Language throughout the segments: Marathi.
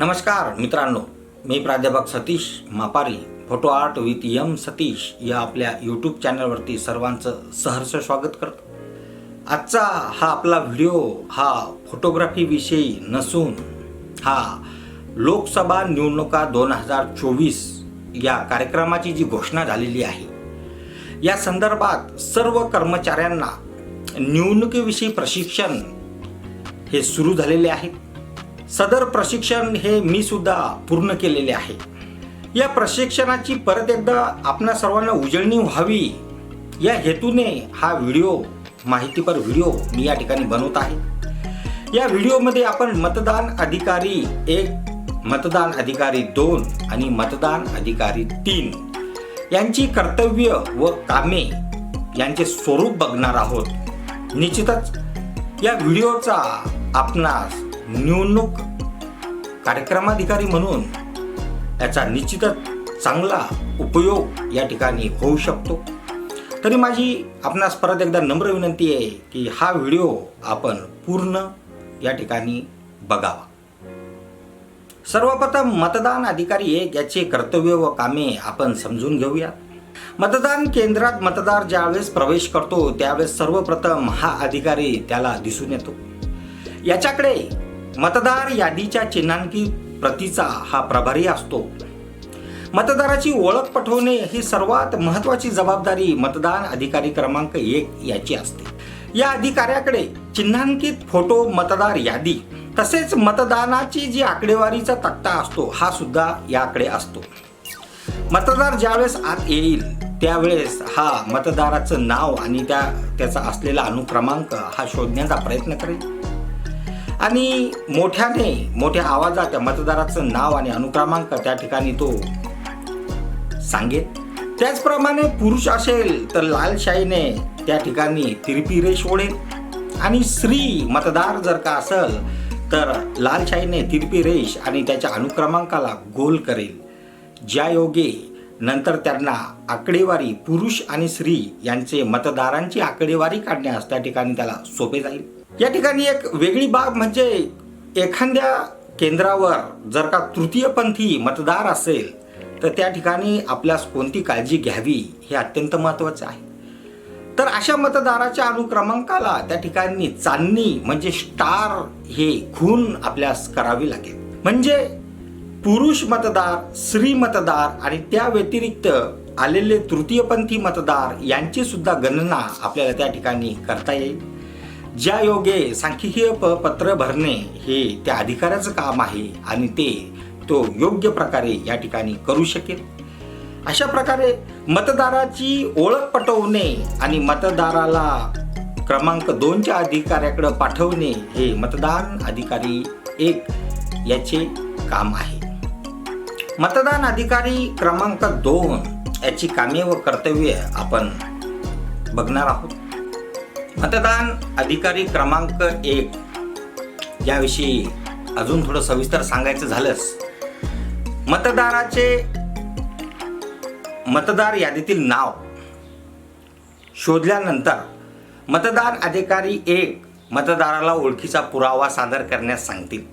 नमस्कार मित्रांनो मी प्राध्यापक Satish Mapari photo art with M Satish या आपल्या यूट्यूब चॅनलवरती सर्वांचं सहर्ष स्वागत करतो. आजचा हा आपला व्हिडिओ हा फोटोग्राफीविषयी नसून हा लोकसभा निवडणुका दोन हजार चोवीस या कार्यक्रमाची जी घोषणा झालेली आहे या संदर्भात सर्व कर्मचाऱ्यांना निवडणुकीविषयी प्रशिक्षण हे सुरू झालेले आहे. सदर प्रशिक्षण हे मी सुद्धा पूर्ण केलेले आहे. या प्रशिक्षणाची परत एकदा आपणा सर्वांना उजळणी व्हावी. या हेतूने हा व्हिडिओ माहितीपर व्हिडिओ मी या ठिकाणी बनवत आहे. या व्हिडिओमध्ये आपण मतदान अधिकारी एक मतदान अधिकारी दोन आणि मतदान अधिकारी तीन यांची कर्तव्य व कामे यांचे स्वरूप बघणार आहोत. निश्चितच या व्हिडिओचा आपणास निवडणूक कार्यक्रमाधिकारी म्हणून याचा निश्चितच चांगला उपयोग या ठिकाणी होऊ शकतो. तरी माझी आपणास परत एकदा नम्र विनंती आहे की हा व्हिडिओ आपण पूर्ण या ठिकाणी बघावा. सर्वप्रथम मतदान अधिकारी एक याचे कर्तव्य व कामे आपण समजून घेऊया. मतदान केंद्रात मतदार ज्यावेळेस प्रवेश करतो त्यावेळेस सर्वप्रथम हा अधिकारी त्याला दिसून येतो. याच्याकडे मतदार यादीच्या चिन्हांकित प्रतीचा हा प्रभारी असतो. मतदाराची ओळख पटवणे ही सर्वात महत्वाची जबाबदारी मतदान अधिकारी क्रमांक एक याची असते. या अधिकाऱ्याकडे चिन्हांकित फोटो मतदार यादी तसेच मतदानाची जी आकडेवारीचा तक्ता असतो हा सुद्धा याकडे असतो. मतदार ज्यावेळेस आत येईल त्यावेळेस हा मतदाराचं नाव आणि त्या त्याचा असलेला अनुक्रमांक हा शोधण्याचा प्रयत्न करेल. आणि मोठ्याने मोठ्या आवाजात त्या मतदाराचं नाव आणि अनुक्रमांक त्या ठिकाणी तो सांगेल. त्याचप्रमाणे पुरुष असेल तर लालशाहीने त्या ठिकाणी तिरपी रेष ओढेल. आणि स्त्री मतदार जर का असेल तर लालशाहीने तिरपी रेष आणि त्याच्या अनुक्रमांकाला गोल करेल. ज्या योगे नंतर त्यांना आकडेवारी पुरुष आणि स्त्री यांचे मतदारांची आकडेवारी काढण्यास त्या ठिकाणी त्याला सोपे जाईल. या ठिकाणी एक वेगळी बाब म्हणजे एखाद्या केंद्रावर जर का तृतीयपंथी मतदार असेल तर त्या ठिकाणी आपल्यास कोणती काळजी घ्यावी हे अत्यंत महत्त्वाचं आहे. तर अशा मतदाराच्या अनुक्रमांकाला त्या ठिकाणी चांदणी म्हणजे स्टार हे खून आपल्यास करावी लागेल. म्हणजे पुरुष मतदार स्त्री मतदार आणि त्या व्यतिरिक्त आलेले तृतीयपंथी मतदार यांची सुद्धा गणना आपल्याला त्या ठिकाणी करता येईल. ज्या योगे सांख्यिकीय प पत्र भरणे हे त्या अधिकाऱ्याचं काम आहे आणि ते तो योग्य प्रकारे या ठिकाणी करू शकेल. अशा प्रकारे मतदाराची ओळख पटवणे आणि मतदाराला क्रमांक दोनच्या अधिकाऱ्याकडे पाठवणे हे मतदान अधिकारी एक याचे काम आहे. मतदान अधिकारी क्रमांक दोन याची कामे व कर्तव्य आपण बघणार आहोत. मतदान अधिकारी क्रमांक एक. याविषयी अजून थोडं सविस्तर सांगायचं झालंच. मतदाराचे मतदार यादीतील नाव शोधल्यानंतर मतदान अधिकारी एक मतदाराला ओळखीचा पुरावा सादर करण्यास सांगतील.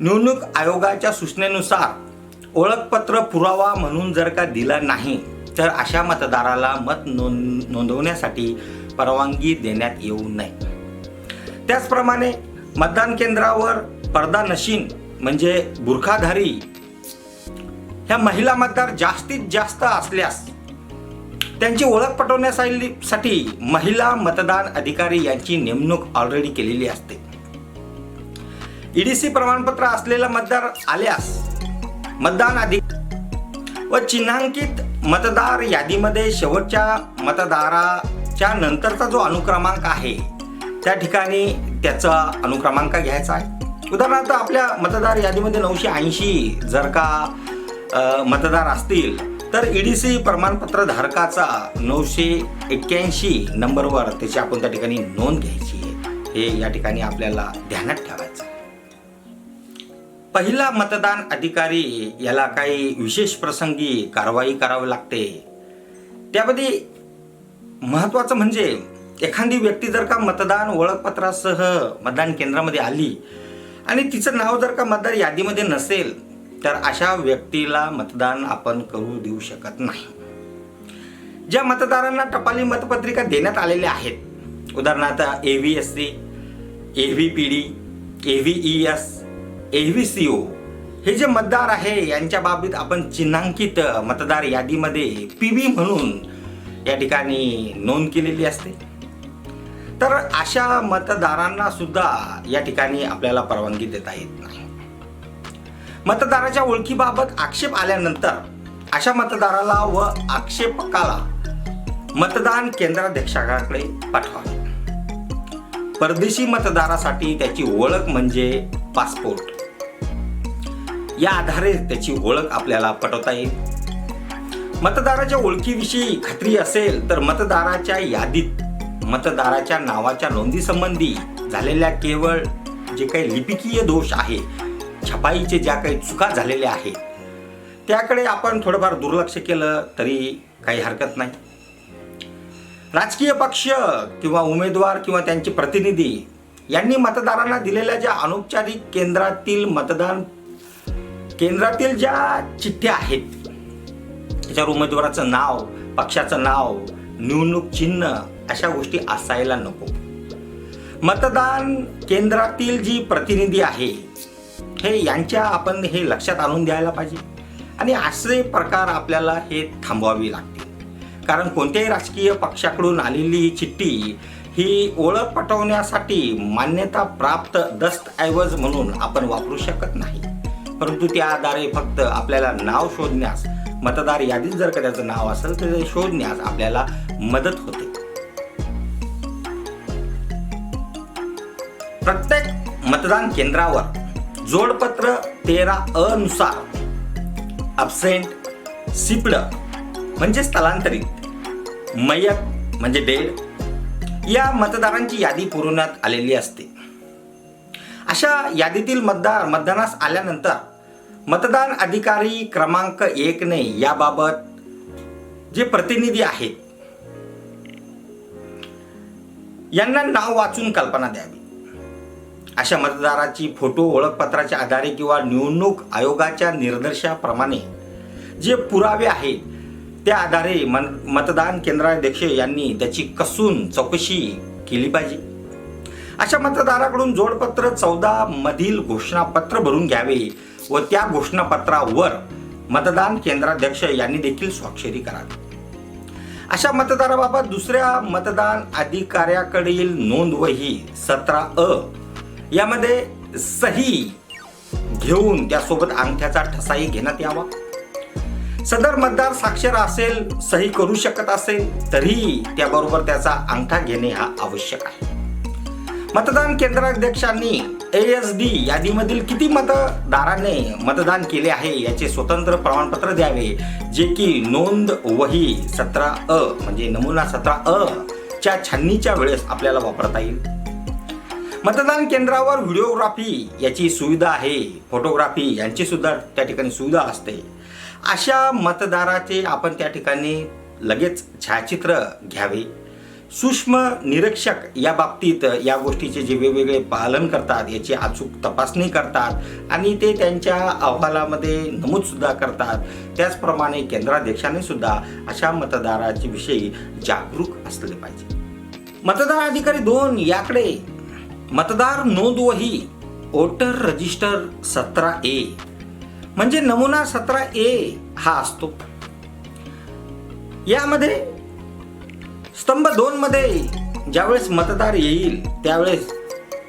निवडणूक आयोगाच्या सूचनेनुसार ओळखपत्र पुरावा म्हणून जर का दिला नाही तर अशा मतदाराला मत नोंद नोंदवण्यासाठी परवानगी देण्यात येऊ नये. त्याचप्रमाणे मतदान केंद्रावर पडदा नशीन म्हणजे बुरखाधारी ह्या महिला मतदार जास्तीत जास्त असल्यास त्यांची ओळख पटवण्यासाठी महिला मतदान अधिकारी यांची नेमणूक ऑलरेडी केलेली असते. ईडीसी प्रमाणपत्र असलेला मतदार आल्यास मतदान अधिक व चिन्हांकित मतदार यादीमध्ये शेवटच्या मतदाराच्या नंतरचा जो अनुक्रमांक आहे त्या ठिकाणी त्याचा अनुक्रमांक घ्यायचा आहे. उदाहरणार्थ आपल्या मतदार यादीमध्ये नऊशे ऐंशी जर का मतदार असतील तर ईडीसी प्रमाणपत्र धारकाचा नऊशे एक्क्याऐंशी नंबरवर त्याची आपण त्या ठिकाणी नोंद घ्यायची आहे. हे या ठिकाणी आपल्याला ध्यानात ठेवायचं पहिला मतदान अधिकारी याला काही विशेष प्रसंगी कारवाई करावी लागते. त्यामध्ये महत्वाचं म्हणजे एखादी व्यक्ती जर का मतदान ओळखपत्रासह मतदान केंद्रामध्ये आली आणि तिचं नाव जर का मतदार यादीमध्ये नसेल तर अशा व्यक्तीला मतदान आपण करू देऊ शकत नाही. ज्या मतदारांना टपाली मतपत्रिका देण्यात आलेल्या आहेत उदाहरणार्थ A V S C A V P D A V E S V C O हे जे मतदार आहे यांच्या बाबतीत आपण चिन्हांकित मतदार यादीमध्ये पी बी म्हणून या ठिकाणी नोंद केलेली असते. तर अशा मतदारांना सुद्धा या ठिकाणी आपल्याला परवानगी देता येत नाही. मतदाराच्या ओळखीबाबत आक्षेप आल्यानंतर अशा मतदाराला व आक्षेपकाला मतदान केंद्राध्यक्षाकडे पाठवावे. परदेशी मतदारासाठी त्याची ओळख म्हणजे पासपोर्ट. या आधारे त्याची ओळख आपल्याला पटवता येईल. मतदाराच्या ओळखीविषयी खात्री असेल तर मतदाराच्या यादीत मतदाराच्या नावाच्या नोंदीसंबंधी झालेल्या केवळ जे काही लिपिकीय दोष आहे छपाईचे ज्या काही चुका झालेल्या आहेत त्याकडे आपण थोडंफार दुर्लक्ष केलं तरी काही हरकत नाही. राजकीय पक्ष किंवा उमेदवार किंवा त्यांचे प्रतिनिधी यांनी मतदारांना दिलेल्या ज्या अनौपचारिक केंद्रातील मतदान केंद्रातील ज्या चिठ्ठ्या आहेत त्याच्यावर उमेदवाराचं नाव पक्षाचं नाव निवडणूक चिन्ह अशा गोष्टी असायला नको. मतदान केंद्रातील जी प्रतिनिधी आहे हे यांच्या आपण हे लक्षात आणून द्यायला पाहिजे. आणि असे प्रकार आपल्याला हे थांबवावे लागतील. कारण कोणत्याही राजकीय पक्षाकडून आलेली ही चिठ्ठी ही ओळख पटवण्यासाठी मान्यता प्राप्त दस्तऐवज म्हणून आपण वापरू शकत नाही. परंतु त्या आधारे फक्त आपल्याला नाव शोधण्यास मतदार यादीत जर का त्याचं नाव असेल तर ते शोधण्यास आपल्याला मदत होते. प्रत्येक मतदान केंद्रावर जोडपत्र तेरा अनुसार नुसार अब्सेंट सिपड म्हणजे स्थलांतरित मयत म्हणजे डेड या मतदारांची यादी पुरवण्यात आलेली असते. अशा यादीतील मतदार मतदानास आल्यानंतर मतदान अधिकारी क्रमांक एकने याबाबत जे प्रतिनिधी आहेत यांना नाव वाचून कल्पना द्यावी. अशा मतदाराची फोटो ओळखपत्राच्या आधारे किंवा निवडणूक आयोगाच्या निर्देशाप्रमाणे जे पुरावे आहेत त्या आधारे मन मतदान केंद्राध्यक्ष यांनी त्याची कसून चौकशी केली पाहिजे. अशा मतदाराकडून जोडपत्र चौदा मधील घोषणापत्र भरून घ्यावे व त्या घोषणापत्रावर मतदान केंद्राध्यक्ष यांनी देखील स्वाक्षरी करावी. अशा मतदाराबाबत दुसऱ्या मतदान अधिकाऱ्याकडील नोंदवही सतरा अ यामध्ये सही घेऊन त्यासोबत अंगठ्याचा ठसाही घेण्यात यावा. सदर मतदार साक्षर असेल सही करू शकत असेल तरीही त्याबरोबर त्याचा अंगठा घेणे हा आवश्यक आहे. मतदान केंद्राध्यक्षांनी ए एस डी यादीमधील किती मतदारांनी मतदान केले आहे याचे स्वतंत्र प्रमाणपत्र द्यावे? जे की नोंद वही सतरा अ म्हणजे नमुना सतरा अ च्या छाननीच्या वेळेस आपल्याला वापरता येईल. मतदान केंद्रावर व्हिडिओग्राफी याची सुविधा आहे. फोटोग्राफी यांची सुद्धा त्या ठिकाणी सुविधा असते. अशा मतदाराचे आपण त्या ठिकाणी लगेच छायाचित्र घ्यावे. सूक्ष्म निरीक्षक या बाबतीत या गोष्टीचे जे वेगवेगळे पालन करतात याची अचूक तपासणी करतात आणि ते त्यांच्या अहवालामध्ये नमूदसुद्धा करतात. त्याचप्रमाणे केंद्राध्यक्षाने सुद्धा अशा मतदाराच्या विषयी जागरूक असले पाहिजे. मतदार अधिकारी दोन याकडे. मतदार नोंद वही वोटर रजिस्टर सतरा ए. म्हणजे नमुना सतरा ए हा असतो. यामध्ये स्तंभ दोन मध्ये ज्यावेळेस मतदार येईल त्यावेळेस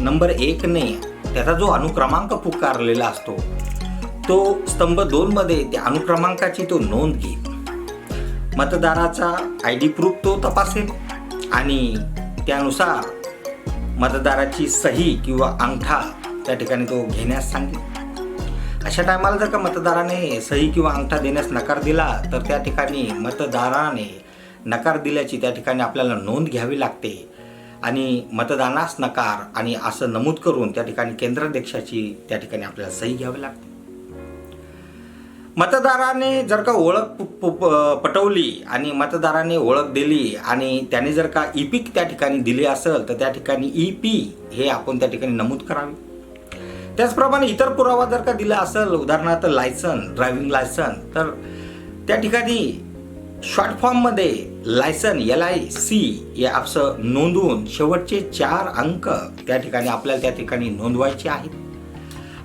नंबर एकने त्याचा जो अनुक्रमांक पुकारलेला असतो तो स्तंभ दोन मध्ये त्या अनुक्रमांकाची तो नोंद घेईल मतदाराचा आय डी प्रूफ तो तपासेल आणि त्यानुसार मतदाराची सही किंवा अंगठा त्या ठिकाणी तो घेण्यास सांगेल. अशा टायमाला जर का मतदाराने सही किंवा अंगठा देण्यास नकार दिला तर त्या ठिकाणी मतदाराने नकार दिल्याची त्या ठिकाणी आपल्याला नोंद घ्यावी लागते. आणि मतदानास नकार आणि असं नमूद करून त्या ठिकाणी केंद्राध्यक्षाची त्या ठिकाणी आपल्याला सही घ्यावी लागते. मतदाराने जर का ओळख प- प- पटवली आणि मतदाराने ओळख दिली आणि त्याने जर का ई पीक त्या ठिकाणी दिली असेल तर त्या ठिकाणी ई पी हे आपण त्या ठिकाणी नमूद करावे. त्याचप्रमाणे इतर पुरावा जर का दिला असेल उदाहरणार्थ लायसन ड्रायव्हिंग लायसन तर त्या ठिकाणी शॉर्ट फॉर्ममध्ये लायसन एल आय सी या असं नोंदवून शेवटचे चार अंक त्या ठिकाणी आपल्याला त्या ठिकाणी नोंदवायचे आहेत.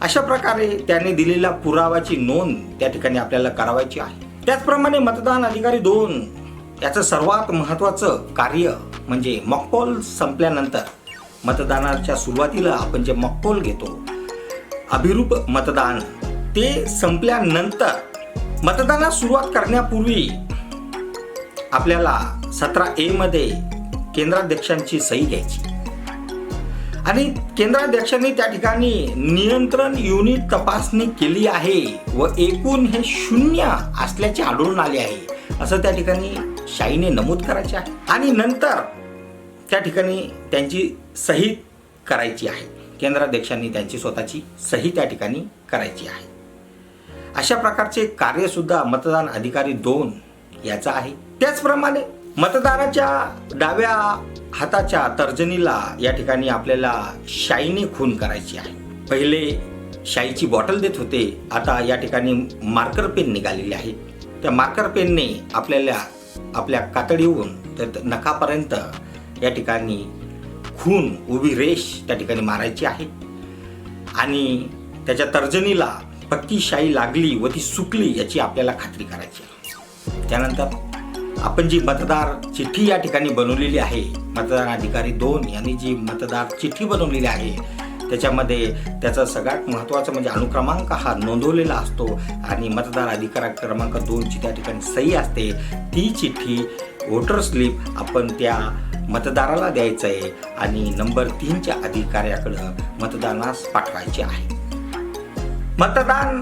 अशा प्रकारे त्याने दिलेल्या पुरावाची नोंद त्या ठिकाणी आपल्याला करावायची आहे. त्याचप्रमाणे मतदान अधिकारी दोन याचं सर्वात महत्त्वाचं कार्य म्हणजे मॉकपोल संपल्यानंतर मतदानाच्या सुरुवातीला आपण जे मॉकपोल घेतो अभिरूप मतदान ते संपल्यानंतर मतदानास सुरुवात करण्यापूर्वी आपल्याला सतरा ए मध्ये केंद्राध्यक्षांची सही घ्यायची. आणि केंद्राध्यक्षांनी त्या ठिकाणी नियंत्रण युनिट तपासणी केली आहे व एकूण हे शून्य असल्याचे आढळून आले आहे असं त्या ठिकाणी शाईने नमूद करायचे आहे. आणि नंतर त्या ठिकाणी त्यांची सही करायची आहे. केंद्राध्यक्षांनी त्यांची स्वतःची सही त्या ठिकाणी करायची आहे. अशा प्रकारचे कार्य सुद्धा मतदान अधिकारी दोन याचा आहे. त्याचप्रमाणे मतदाराच्या डाव्या हाताच्या तर्जनीला या ठिकाणी आपल्याला शाईने खून करायची आहे. पहिले शाईची बॉटल देत होते. आता या ठिकाणी मार्कर पेन निघालेले आहे. त्या मार्कर पेनने आपल्याला आपल्या कातडीहून तर नखापर्यंत या ठिकाणी खून उभी रेष त्या ठिकाणी मारायची आहे. आणि त्याच्या तर्जनीला पक्की शाई लागली व ती सुकली याची आपल्याला खात्री करायची आहे. त्यानंतर आपण जी मतदार चिठ्ठी या ठिकाणी बनवलेली आहे मतदार अधिकारी दोन यांनी जी मतदार चिठ्ठी बनवलेली आहे त्याच्यामध्ये त्याचा सगळ्यात महत्त्वाचं म्हणजे अनुक्रमांक हा नोंदवलेला असतो आणि मतदार अधिकार क्रमांक दोनची त्या ठिकाणी सही असते. ती चिठ्ठी वोटर स्लिप आपण त्या मतदाराला द्यायचं आहे आणि नंबर तीनच्या अधिकाऱ्याकडं मतदानास पाठवायचे आहे. मतदान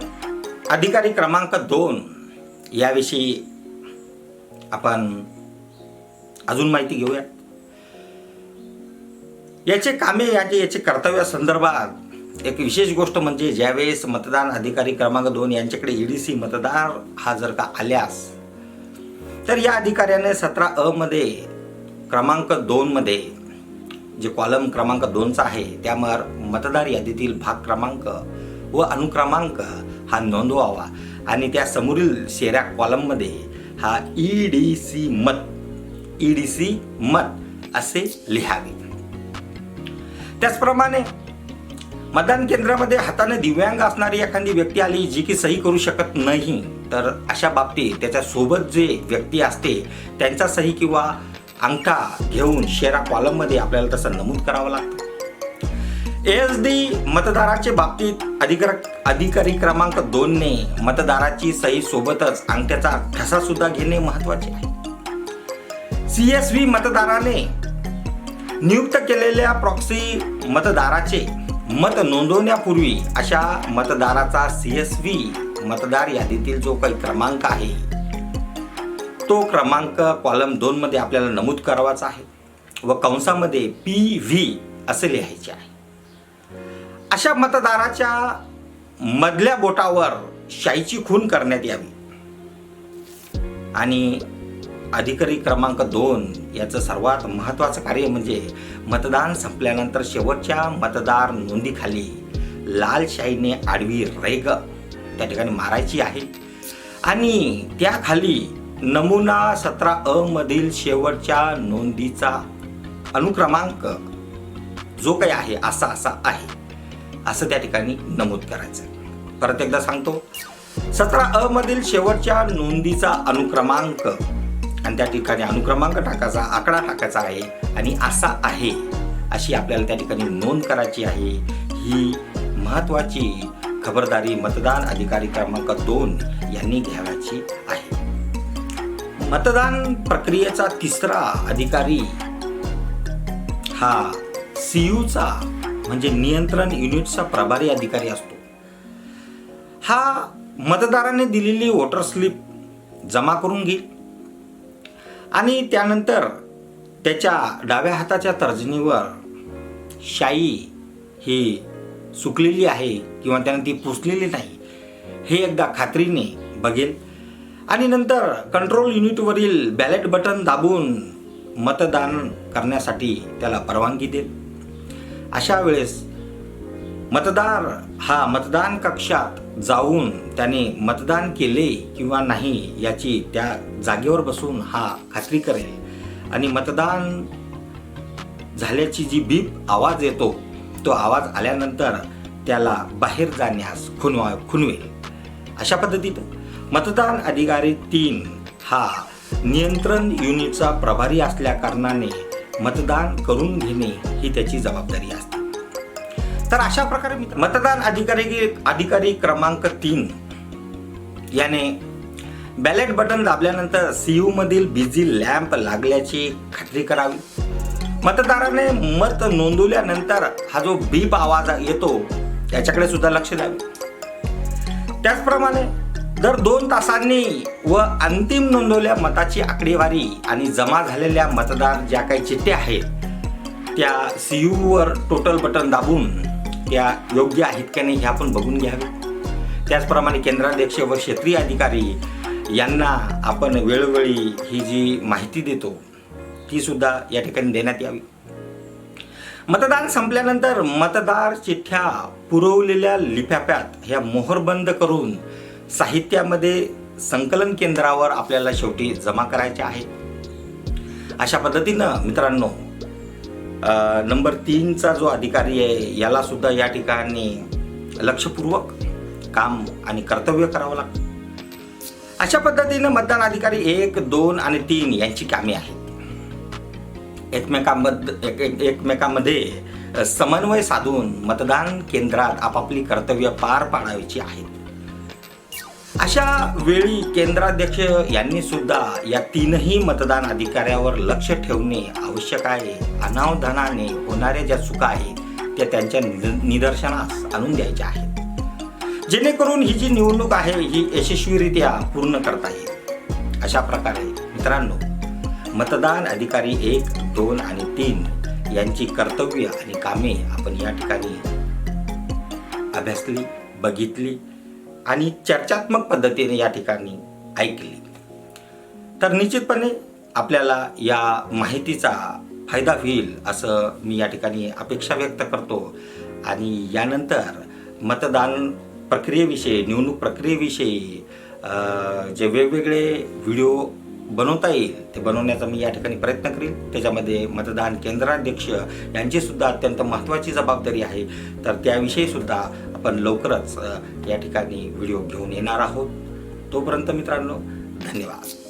अधिकारी क्रमांक दोन याविषयी आपण अजून माहिती घेऊया याचे कामे आणि याचे कर्तव्यासंदर्भात एक विशेष गोष्ट म्हणजे ज्यावेळेस मतदान अधिकारी क्रमांक दोन यांच्याकडे ईडीसी मतदार हा जर का आल्यास तर या अधिकाऱ्याने सतरा अ मध्ये क्रमांक दोन मध्ये जे कॉलम क्रमांक दोनचा आहे त्यावर मतदार यादीतील भाग क्रमांक व अनुक्रमांक हा नोंदवावा आणि त्या समोरील शेऱ्या कॉलममध्ये हा ई डी सी मत. ई डी सी मत असे लिहावे. त्याचप्रमाणे मतदान केंद्रामध्ये हाताने दिव्यांग असणारी एखादी व्यक्ती आली जी की सही करू शकत नाही तर अशा बाबतीत त्याच्यासोबत जे व्यक्ती असते त्यांचा सही किंवा अंगठा घेऊन शेरा कॉलममध्ये आपल्याला तसं नमूद करावं लागतं. एस डी मतदाराच्या बाबतीत अधिकार अधिकारी क्रमांक दोनने मतदाराची सही सोबतच अंगठ्याचा ठसा सुद्धा घेणे महत्त्वाचे आहे. सी एस व्ही मतदाराने नियुक्त केलेल्या प्रॉक्सी मतदाराचे मत नोंदवण्यापूर्वी अशा मतदाराचा सी एस व्ही मतदार यादीतील जो काही क्रमांक आहे तो क्रमांक कॉलम दोनमध्ये आपल्याला नमूद करावाचा आहे व कंसामध्ये पी व्ही असे लिहायचे आहे. अशा मतदाराच्या मधल्या बोटावर शाईची खून करण्यात यावी. आणि अधिकारी क्रमांक दोन याचं सर्वात महत्त्वाचं कार्य म्हणजे मतदान संपल्यानंतर शेवटच्या मतदार नोंदीखाली लाल शाईने आडवी रेग त्या ठिकाणी मारायची आहे. आणि त्याखाली नमुना सतरा अ मधील शेवटच्या नोंदीचा अनुक्रमांक जो काही आहे असा असा आहे. असं त्या ठिकाणी नमूद करायचं. परत एकदा सांगतो सतरा अ मधील शेवटच्या नोंदीचा अनुक्रमांक आणि त्या ठिकाणी अनुक्रमांक टाकायचा आकडा टाकायचा आहे आणि असा आहे अशी आपल्याला त्या ठिकाणी नोंद करायची आहे ही महत्वाची खबरदारी मतदान अधिकारी क्रमांक दोन यांनी घ्यावायची आहे. मतदान प्रक्रियेचा तिसरा अधिकारी हा सीयूचा म्हणजे नियंत्रण युनिटचा प्रभारी अधिकारी असतो. हा मतदाराने दिलेली वोटर स्लिप जमा करून घेईल आणि त्यानंतर त्याच्या डाव्या हाताच्या तर्जनीवर शाई ही सुकलेली आहे किंवा त्यानं ती पुसलेली नाही हे एकदा खात्रीने बघेल. आणि नंतर कंट्रोल युनिटवरील बॅलेट बटन दाबून मतदान करण्यासाठी त्याला परवानगी देईल. अशा वेळेस मतदार हा मतदान कक्षात जाऊन त्याने मतदान केले किंवा नाही याची त्या जागेवर बसून हा खात्री करेल. आणि मतदान झाल्याची जी बीप आवाज येतो तो आवाज आल्यानंतर त्याला बाहेर जाण्यास खुनवा खुनवेल. अशा पद्धतीनं मतदान अधिकारी तीन हा नियंत्रण युनिटचा प्रभारी असल्या कारणाने मतदान करून घेणे ही त्याची जबाबदारी असते. तर अशा प्रकारे मतदान अधिकारी अधिकारी क्रमांक तीन याने बॅलेट बटन दाबल्यानंतर सीयू मधील बिझी लॅम्प लागल्याची खात्री करावी. मतदाराने मत नोंदवल्यानंतर हा जो बीप आवाज येतो त्याच्याकडे सुद्धा लक्ष द्यावे. त्याचप्रमाणे दर दोन तासांनी व अंतिम नोंदवल्या मताची आकडेवारी आणि जमा झालेल्या मतदार ज्या काही चिठ्ठ्या आहेत त्या सी यूवर टोटल बटन दाबून त्या योग्य आहेत का नाही हे आपण बघून घ्यावे. त्याचप्रमाणे केंद्राध्यक्ष व क्षेत्रीय अधिकारी यांना आपण वेळोवेळी ही जी माहिती देतो ती सुद्धा या ठिकाणी देण्यात यावी. मतदान संपल्यानंतर मतदार चिठ्ठ्या पुरवलेल्या लिफाफ्यात ह्या मोहरबंद करून साहित्यामध्ये संकलन केंद्रावर आपल्याला शेवटी जमा करायच्या आहेत अशा पद्धतीनं मित्रांनो नंबर तीनचा जो अधिकारी आहे याला सुद्धा या ठिकाणी लक्षपूर्वक काम आणि कर्तव्य करावं लागतं. अशा पद्धतीनं मतदान अधिकारी एक दोन आणि तीन यांची कामे आहेत. एकमेकांमध्ये एक- एक- एकमेकांमध्ये समन्वय साधून मतदान केंद्रात आपापली कर्तव्य पार पाडायची आहेत. अशा वेळी केंद्राध्यक्ष यांनी सुद्धा या तीनही मतदान अधिकाऱ्यावर लक्ष ठेवणे आवश्यक आहे. अनावधानाने होणाऱ्या ज्या चुका आहेत त्या त्यांच्या निद- निदर्शनास आणून द्यायच्या आहेत. जेणेकरून ही जी निवडणूक आहे ही यशस्वीरित्या पूर्ण करता येईल. अशा प्रकारे मित्रांनो मतदान अधिकारी एक दोन आणि तीन यांची कर्तव्य आणि कामे आपण या ठिकाणी अभ्यासली बघितली आणि चर्चात्मक पद्धतीने या ठिकाणी ऐकली. तर निश्चितपणे आपल्याला या माहितीचा फायदा होईल असं मी या ठिकाणी अपेक्षा व्यक्त करतो. आणि यानंतर मतदान प्रक्रियेविषयी निवडणूक प्रक्रियेविषयी जे वेगवेगळे व्हिडिओ बनवता येईल ते बनवण्याचा मी या ठिकाणी प्रयत्न करीन. त्याच्यामध्ये मतदान केंद्राध्यक्ष यांची सुद्धा अत्यंत महत्त्वाची जबाबदारी आहे. तर त्याविषयी सुद्धा आपण लवकरच या ठिकाणी व्हिडिओ घेऊन येणार आहोत. तोपर्यंत मित्रांनो धन्यवाद.